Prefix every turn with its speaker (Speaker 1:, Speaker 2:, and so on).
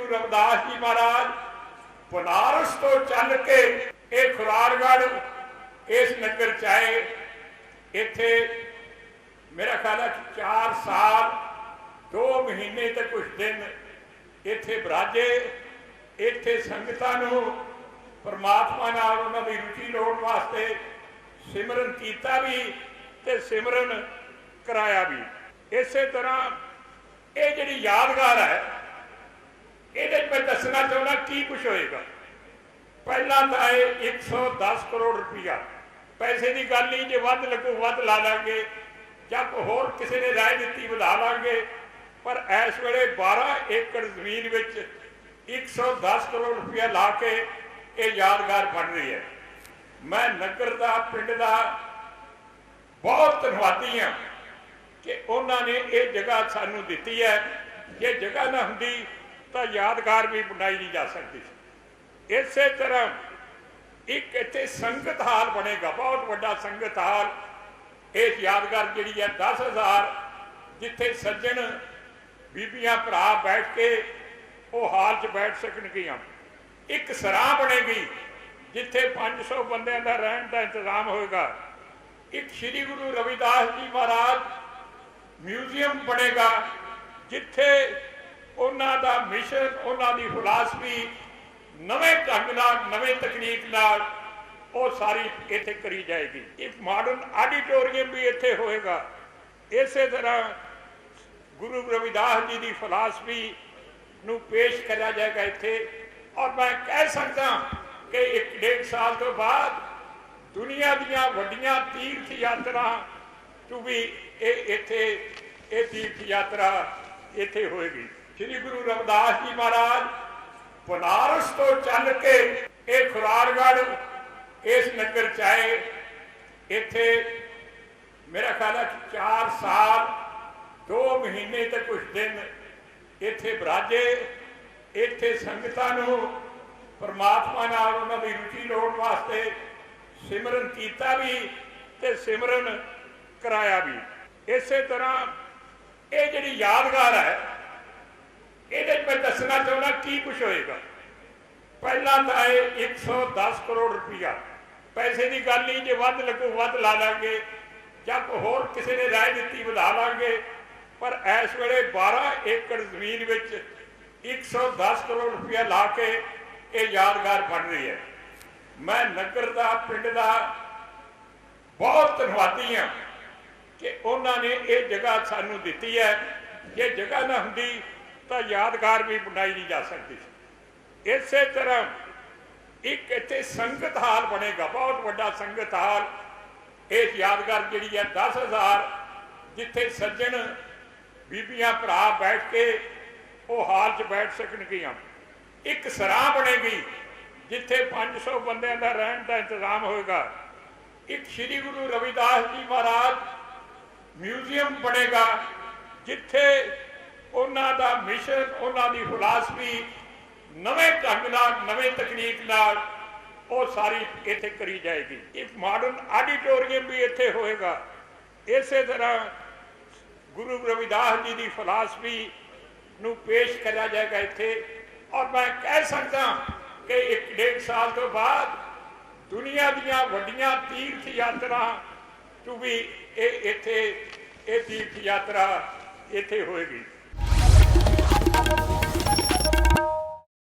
Speaker 1: ਗੁਰੂ ਰਵਿਦਾਸ ਜੀ ਮਹਾਰਾਜ, ਬਨਾਰਸ ਤੋਂ ਚੱਲ ਕੇ ਇਹ ਖੁਰਾਰਗੜ੍ਹ, ਇਸ ਨਗਰ ਚ ਆਏ। ਇੱਥੇ ਮੇਰਾ ਖਿਆਲ ਹੈ ਕਿ 4 ਸਾਲ 2 ਮਹੀਨੇ ਤੇ ਕੁਝ ਦਿਨ ਇੱਥੇ ਬਰਾਜੇ। ਇੱਥੇ ਸੰਗਤਾਂ ਨੂੰ ਪਰਮਾਤਮਾ ਨਾਲ ਉਹਨਾਂ ਦੀ ਰੁਚੀ ਲਾਉਣ ਵਾਸਤੇ ਸਿਮਰਨ ਕੀਤਾ ਵੀ ਤੇ ਸਿਮਰਨ ਕਰਾਇਆ ਵੀ। ਇਸੇ ਤਰ੍ਹਾਂ ਇਹ ਜਿਹੜੀ ਯਾਦਗਾਰ ਹੈ ਮੈਂ ਦੱਸਣਾ ਚਾਹੁੰਦਾ ਕੀ ਕੁਝ ਹੋਏਗਾ। ਪਹਿਲਾਂ ਤਾਂ ਇਹ 110 ਕਰੋੜ ਰੁਪਇਆ। ਪੈਸੇ ਦੀ ਗੱਲ ਨਹੀਂ, ਜੇ ਵੱਧ ਲੱਗੂ, ਵੱਧ ਲਾ ਲਾਂਗੇ। ਜਾਂ ਕੋਈ ਹੋਰ ਕਿਸੇ ਨੇ ਰਾਏ ਦਿੱਤੀ, ਵਧਾ ਲਾਂਗੇ। ਪਰ ਇਸ ਵੇਲੇ 12 ਏਕੜ ਜ਼ਮੀਨ ਵਿੱਚ 110 ਕਰੋੜ ਰੁਪਇਆ ਲਾ ਕੇ ਇਹ ਯਾਦਗਾਰ ਬਣ ਰਹੀ ਹੈ। ਮੈਂ ਨਗਰ ਦਾ, ਪਿੰਡ ਦਾ ਬਹੁਤ ਧੰਨਵਾਦੀ ਹਾਂ ਕਿ ਉਹਨਾਂ ਨੇ ਇਹ ਜਗ੍ਹਾ ਸਾਨੂੰ ਦਿੱਤੀ ਹੈ। ਜੇ ਜਗ੍ਹਾ ਨਾ ਹੁੰਦੀ ਤਾਂ ਯਾਦਗਾਰ ਵੀ ਬਣਾਈ ਨਹੀਂ ਜਾ ਸਕਦੀ ਇਸੇ ਤਰ੍ਹਾਂ ਇੱਕ ਇੱਥੇ ਸੰਗਤ ਹਾਲ ਬਣੇਗਾ, ਬਹੁਤ ਵੱਡਾ ਸੰਗਤ ਹਾਲ। ਇਹ ਯਾਦਗਾਰ ਜਿਹੜੀ ਹੈ 10000 ਜਿੱਥੇ ਸੱਜਣ ਬੀਬੀਆਂ, ਭਰਾ ਬੈਠ ਕੇ ਉਹ ਹਾਲ 'ਚ ਬੈਠ ਸਕਣਗੀਆਂ। ਇੱਕ ਸਰਾਂ ਬਣੇਗੀ, ਜਿੱਥੇ 500 ਬੰਦਿਆਂ ਦਾ ਰਹਿਣ ਦਾ ਇੰਤਜ਼ਾਮ ਹੋਏਗਾ। ਇੱਕ ਸ੍ਰੀ ਗੁਰੂ ਰਵਿਦਾਸ ਜੀ ਮਹਾਰਾਜ ਮਿਊਜ਼ੀਅਮ ਬਣੇਗਾ, ਜਿੱਥੇ ਉਹਨਾਂ ਦਾ ਮਿਸ਼ਨ ਉਹਨਾਂ ਦੀ ਫਿਲਾਸਫੀ ਨਵੇਂ ਢੰਗ ਨਾਲ, ਨਵੇਂ ਤਕਨੀਕ ਨਾਲ ਉਹ ਸਾਰੀ ਇੱਥੇ ਕਰੀ ਜਾਏਗੀ। ਇੱਕ ਮਾਡਰਨ ਆਡੀਟੋਰੀਅਮ ਵੀ ਇੱਥੇ ਹੋਏਗਾ। ਇਸੇ ਤਰ੍ਹਾਂ ਗੁਰੂ ਰਵਿਦਾਸ ਜੀ ਦੀ ਫਿਲਾਸਫੀ ਨੂੰ ਪੇਸ਼ ਕਰਿਆ ਜਾਏਗਾ ਇੱਥੇ। ਔਰ ਮੈਂ ਕਹਿ ਸਕਦਾ ਕਿ ਇੱਕ ਡੇਢ ਸਾਲ ਤੋਂ ਬਾਅਦ ਦੁਨੀਆ ਦੀਆਂ ਵੱਡੀਆਂ ਤੀਰਥ ਯਾਤਰਾ ਤੋਂ ਵੀ ਇਹ ਇੱਥੇ, ਇਹ ਤੀਰਥ ਯਾਤਰਾ ਇੱਥੇ ਹੋਏਗੀ। ਸ੍ਰੀ ਗੁਰੂ ਰਵਿਦਾਸ ਜੀ ਮਹਾਰਾਜ, ਬਨਾਰਸ ਤੋਂ ਚੱਲ ਕੇ ਇਹ ਖੁਰਾਰਗੜ੍ਹ, ਇਸ ਨਗਰ ਚ ਆਏ। ਇੱਥੇ ਮੇਰਾ ਖਿਆਲ ਹੈ ਕਿ 4 ਸਾਲ 2 ਮਹੀਨੇ ਤੇ ਕੁਝ ਦਿਨ ਇੱਥੇ ਬਰਾਜੇ। ਇੱਥੇ ਸੰਗਤਾਂ ਨੂੰ ਪਰਮਾਤਮਾ ਨਾਲ ਉਹਨਾਂ ਦੀ ਰੁਚੀ ਲਾਉਣ ਵਾਸਤੇ ਸਿਮਰਨ ਕੀਤਾ ਵੀ ਤੇ ਸਿਮਰਨ ਕਰਾਇਆ ਵੀ। ਇਸੇ ਤਰ੍ਹਾਂ ਇਹ ਜਿਹੜੀ ਯਾਦਗਾਰ ਹੈ ਇਹਦੇ 'ਚ ਮੈਂ ਦੱਸਣਾ ਚਾਹੁੰਦਾ ਕੀ ਕੁਝ ਹੋਏਗਾ। ਪਹਿਲਾਂ ਤਾਂ ਇਹ 110 ਕਰੋੜ ਰੁਪਇਆ। ਪੈਸੇ ਦੀ ਗੱਲ ਨਹੀਂ, ਜੇ ਵੱਧ ਲੱਗੂ, ਵੱਧ ਲਾ ਲਾਂਗੇ। ਜਾਂ ਕੋਈ ਹੋਰ ਕਿਸੇ ਨੇ ਰਾਏ ਦਿੱਤੀ, ਵਧਾ ਲਾਂਗੇ। ਪਰ ਇਸ ਵੇਲੇ 12 ਏਕੜ ਜ਼ਮੀਨ ਵਿੱਚ 110 ਕਰੋੜ ਰੁਪਇਆ ਲਾ ਕੇ ਇਹ ਯਾਦਗਾਰ ਬਣ ਰਹੀ ਹੈ। ਮੈਂ ਨਗਰ ਦਾ, ਪਿੰਡ ਦਾ ਬਹੁਤ ਧੰਨਵਾਦੀ ਹਾਂ ਕਿ ਉਹਨਾਂ ਨੇ ਇਹ ਜਗ੍ਹਾ ਸਾਨੂੰ ਦਿੱਤੀ ਹੈ। ਜੇ ਜਗ੍ਹਾ ਨਾ ਹੁੰਦੀ ਤਾਂ ਯਾਦਗਾਰ ਵੀ ਬਣਾਈ ਨਹੀਂ ਜਾ ਸਕਦੀ ਇਸੇ ਤਰ੍ਹਾਂ ਇੱਕ ਇੱਥੇ ਸੰਗਤ ਹਾਲ ਬਣੇਗਾ, ਬਹੁਤ ਵੱਡਾ ਸੰਗਤ ਹਾਲ। ਇਹ ਯਾਦਗਾਰ ਜਿਹੜੀ ਹੈ 10000 ਜਿੱਥੇ ਸੱਜਣ ਬੀਬੀਆਂ ਭਰਾ ਬੈਠ ਕੇ ਉਹ ਹਾਲ 'ਚ ਬੈਠ ਸਕਣਗੀਆਂ। ਇੱਕ ਸਰਾਂ ਬਣੇਗੀ, ਜਿੱਥੇ 500 ਬੰਦਿਆਂ ਦਾ ਰਹਿਣ ਦਾ ਇੰਤਜ਼ਾਮ ਹੋਏਗਾ। ਇੱਕ ਸ੍ਰੀ ਗੁਰੂ ਰਵਿਦਾਸ ਜੀ ਮਹਾਰਾਜ ਮਿਊਜ਼ੀਅਮ ਬਣੇਗਾ, ਜਿੱਥੇ ਉਹਨਾਂ ਦਾ ਮਿਸ਼ਨ ਉਹਨਾਂ ਦੀ ਫਿਲਾਸਫੀ ਨਵੇਂ ਢੰਗ ਨਾਲ, ਨਵੇਂ ਤਕਨੀਕ ਨਾਲ ਉਹ ਸਾਰੀ ਇੱਥੇ ਕਰੀ ਜਾਏਗੀ। ਇੱਕ ਮਾਡਰਨ ਆਡੀਟੋਰੀਅਮ ਵੀ ਇੱਥੇ ਹੋਏਗਾ। ਇਸੇ ਤਰ੍ਹਾਂ ਗੁਰੂ ਰਵਿਦਾਸ ਜੀ ਦੀ ਫਿਲਾਸਫੀ ਨੂੰ ਪੇਸ਼ ਕਰਿਆ ਜਾਏਗਾ ਇੱਥੇ। ਔਰ ਮੈਂ ਕਹਿ ਸਕਦਾ ਕਿ ਇੱਕ ਡੇਢ ਸਾਲ ਤੋਂ ਬਾਅਦ ਦੁਨੀਆ ਦੀਆਂ ਵੱਡੀਆਂ ਤੀਰਥ ਯਾਤਰਾ ਤੋਂ ਵੀ ਇਹ ਇੱਥੇ, ਇਹ ਤੀਰਥ ਯਾਤਰਾ ਇੱਥੇ ਹੋਏਗੀ।